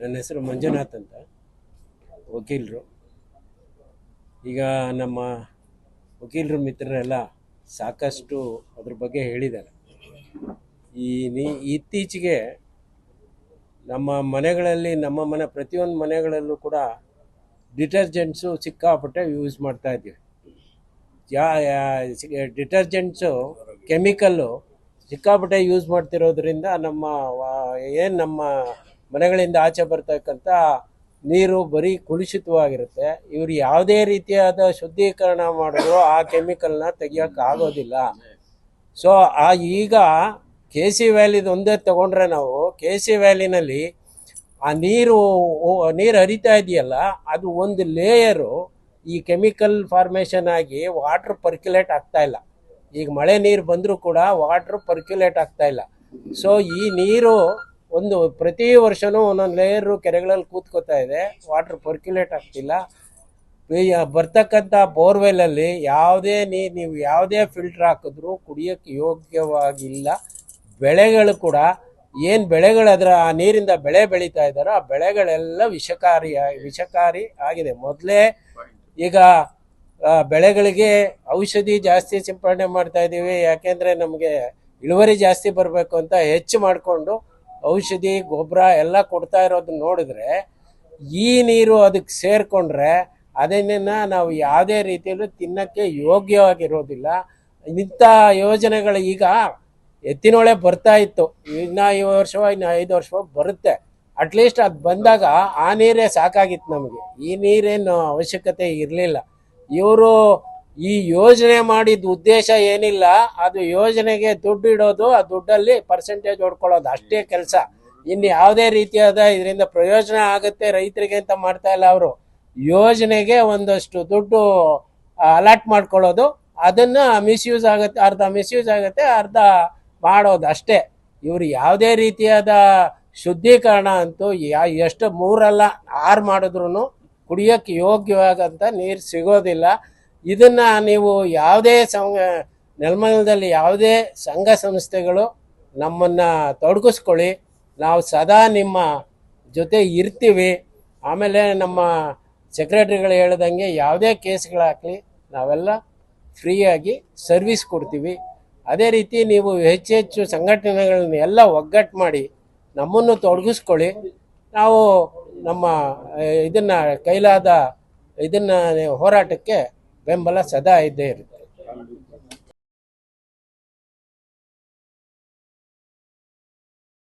ನನ್ನ ಹೆಸರು ಮಂಜುನಾಥ್ ಅಂತ. ವಕೀಲರು. ಈಗ ನಮ್ಮ ವಕೀಲರು ಮಿತ್ರರೆಲ್ಲ ಸಾಕಷ್ಟು ಅದ್ರ ಬಗ್ಗೆ ಹೇಳಿದ್ದಾರೆ. ಈ ನೀ, ಇತ್ತೀಚೆಗೆ ನಮ್ಮ ಮನೆಗಳಲ್ಲಿ, ನಮ್ಮ ಮನೆ, ಪ್ರತಿಯೊಂದು ಮನೆಗಳಲ್ಲೂ ಕೂಡ ಡಿಟರ್ಜೆಂಟ್ಸು ಸಿಕ್ಕಾಪಟ್ಟೆ ಯೂಸ್ ಮಾಡ್ತಾ ಇದ್ದೀವಿ. ಯಾ ಡಿಟರ್ಜೆಂಟ್ಸು, ಕೆಮಿಕಲ್ಲು ಸಿಕ್ಕಾಪಟ್ಟೆ ಯೂಸ್ ಮಾಡ್ತಿರೋದ್ರಿಂದ ನಮ್ಮ ಏನು ನಮ್ಮ ಮನೆಗಳಿಂದ ಆಚೆ ಬರ್ತಕ್ಕಂಥ ನೀರು ಬರೀ ಕುಲುಷಿತವಾಗಿರುತ್ತೆ. ಇವರು ಯಾವುದೇ ರೀತಿಯಾದ ಶುದ್ಧೀಕರಣ ಮಾಡಿದ್ರು ಆ ಕೆಮಿಕಲ್ನ ತೆಗಿಯೋಕೆ ಆಗೋದಿಲ್ಲ. ಸೊ ಆ ಈಗ ಕೆ ಸಿ ವ್ಯಾಲಿದು ಒಂದೇ ತಗೊಂಡ್ರೆ ನಾವು ಕೆ ಸಿ ವ್ಯಾಲಿನಲ್ಲಿ ಆ ನೀರು ನೀರು ಹರಿತಾ ಇದೆಯಲ್ಲ, ಅದು ಒಂದು ಲೇಯರು ಈ ಕೆಮಿಕಲ್ ಫಾರ್ಮೇಷನ್ ಆಗಿ ವಾಟ್ರ್ ಪರ್ಕ್ಯುಲೇಟ್ ಆಗ್ತಾ ಇಲ್ಲ. ಈಗ ಮಳೆ ನೀರು ಬಂದರೂ ಕೂಡ ವಾಟ್ರ್ ಪರ್ಕ್ಯುಲೇಟ್ ಆಗ್ತಾ ಇಲ್ಲ. ಸೊ ಈ ನೀರು ಒಂದು ಪ್ರತಿ ವರ್ಷವೂ ಒಂದೊಂದು ಲೇಯರು ಕೆರೆಗಳಲ್ಲಿ ಕೂತ್ಕೋತಾ ಇದೆ. ವಾಟರ್ ಪರ್ಕ್ಯುಲೇಟ್ ಆಗ್ತಿಲ್ಲ. ಬರ್ತಕ್ಕಂಥ ಬೋರ್ವೆಲಲ್ಲಿ ಯಾವುದೇ ನೀರು ನೀವು ಯಾವುದೇ ಫಿಲ್ಟರ್ ಹಾಕಿದ್ರೂ ಕುಡಿಯೋಕ್ಕೆ ಯೋಗ್ಯವಾಗಿಲ್ಲ. ಬೆಳೆಗಳು ಕೂಡ ಏನು ಬೆಳೆಗಳು ಅದರ, ಆ ನೀರಿಂದ ಬೆಳೆ ಬೆಳೀತಾ ಇದ್ದಾರೋ ಆ ಬೆಳೆಗಳೆಲ್ಲ ವಿಷಕಾರಿ ವಿಷಕಾರಿ ಆಗಿದೆ. ಮೊದಲೇ ಈಗ ಬೆಳೆಗಳಿಗೆ ಔಷಧಿ ಜಾಸ್ತಿ ಸಿಂಪಡಣೆ ಮಾಡ್ತಾ ಇದ್ದೀವಿ. ಯಾಕೆಂದರೆ ನಮಗೆ ಇಳುವರಿ ಜಾಸ್ತಿ ಬರಬೇಕು ಅಂತ ಹೆಚ್ಚು ಮಾಡಿಕೊಂಡು ಔಷಧಿ, ಗೊಬ್ಬರ ಎಲ್ಲ ಕೊಡ್ತಾ ಇರೋದನ್ನ ನೋಡಿದ್ರೆ ಈ ನೀರು ಅದಕ್ಕೆ ಸೇರಿಕೊಂಡ್ರೆ ಅದನ್ನ ನಾವು ಯಾವುದೇ ರೀತಿಯಲ್ಲೂ ತಿನ್ನಕ್ಕೆ ಯೋಗ್ಯವಾಗಿರೋದಿಲ್ಲ. ಇಂಥ ಯೋಜನೆಗಳು ಈಗ ಎತ್ತಿನೊಳೆ ಬರ್ತಾ ಇತ್ತು. ಇನ್ನ ಈ ವರ್ಷವೋ, ಇನ್ನು ಐದು ವರ್ಷವೋ ಬರುತ್ತೆ. ಅಟ್ಲೀಸ್ಟ್ ಅದು ಬಂದಾಗ ಆ ನೀರೇ ಸಾಕಾಗಿತ್ತು ನಮಗೆ. ಈ ನೀರೇನು ಅವಶ್ಯಕತೆ ಇರಲಿಲ್ಲ. ಇವರು ಈ ಯೋಜನೆ ಮಾಡಿದ ಉದ್ದೇಶ ಏನಿಲ್ಲ, ಅದು ಯೋಜನೆಗೆ ದುಡ್ಡು ಇಡೋದು, ಆ ದುಡ್ಡಲ್ಲಿ ಪರ್ಸೆಂಟೇಜ್ ಹೊಡ್ಕೊಳ್ಳೋದು, ಅಷ್ಟೇ ಕೆಲಸ. ಇನ್ನು ಯಾವುದೇ ರೀತಿಯಾದ ಇದರಿಂದ ಪ್ರಯೋಜನ ಆಗುತ್ತೆ ರೈತರಿಗೆ ಅಂತ ಮಾಡ್ತಾ ಇಲ್ಲ ಅವರು. ಯೋಜನೆಗೆ ಒಂದಷ್ಟು ದುಡ್ಡು ಅಲಾಟ್ ಮಾಡ್ಕೊಳ್ಳೋದು, ಅದನ್ನ ಮಿಸ್ಯೂಸ್ ಆಗುತ್ತೆ, ಅರ್ಧ ಮಿಸ್ಯೂಸ್ ಆಗುತ್ತೆ, ಅರ್ಧ ಮಾಡೋದು ಅಷ್ಟೇ. ಇವರು ಯಾವುದೇ ರೀತಿಯಾದ ಶುದ್ಧೀಕರಣ ಅಂತೂ ಎಷ್ಟು ಮೂರಲ್ಲ, ಆರು ಮಾಡಿದ್ರು ಕುಡಿಯೋಕ್ಕೆ ಯೋಗ್ಯವಾಗಂತ ನೀರು ಸಿಗೋದಿಲ್ಲ. ಇದನ್ನ ನೀವು ಯಾವುದೇ ಸಂಘ ಯಾವುದೇ ಸಂಘ ಸಂಸ್ಥೆಗಳು ನಮ್ಮನ್ನ ತೊಡಗಿಸ್ಕೊಳ್ಳಿ. ನಾವು ಸದಾ ನಿಮ್ಮ ಜೊತೆ ಇರ್ತೀವಿ. ಆಮೇಲೆ ನಮ್ಮ ಸೆಕ್ರೆಟರಿಗಳು ಹೇಳ್ದಂಗೆ ಯಾವುದೇ ಕೇಸ್ಗಳಾಗಲಿ ನಾವೆಲ್ಲ ಫ್ರೀಯಾಗಿ ಸರ್ವಿಸ್ ಕೊಡ್ತೀವಿ. ಅದೇ ರೀತಿ ನೀವು ಹೆಚ್ಚು ಹೆಚ್ಚು ಸಂಘಟನೆಗಳನ್ನ ಎಲ್ಲ ಒಗ್ಗಟ್ಟು ಮಾಡಿ ನಮ್ಮನ್ನು ತೊಡಗಿಸ್ಕೊಳ್ಳಿ. ನಾವು ನಮ್ಮ, ಇದನ್ನ, ಕೈಲಾದ ಇದನ್ನು, ಹೋರಾಟಕ್ಕೆ ಬೆಂಬಲ ಸದಾ ಇದ್ದೇ ಇರುತ್ತೆ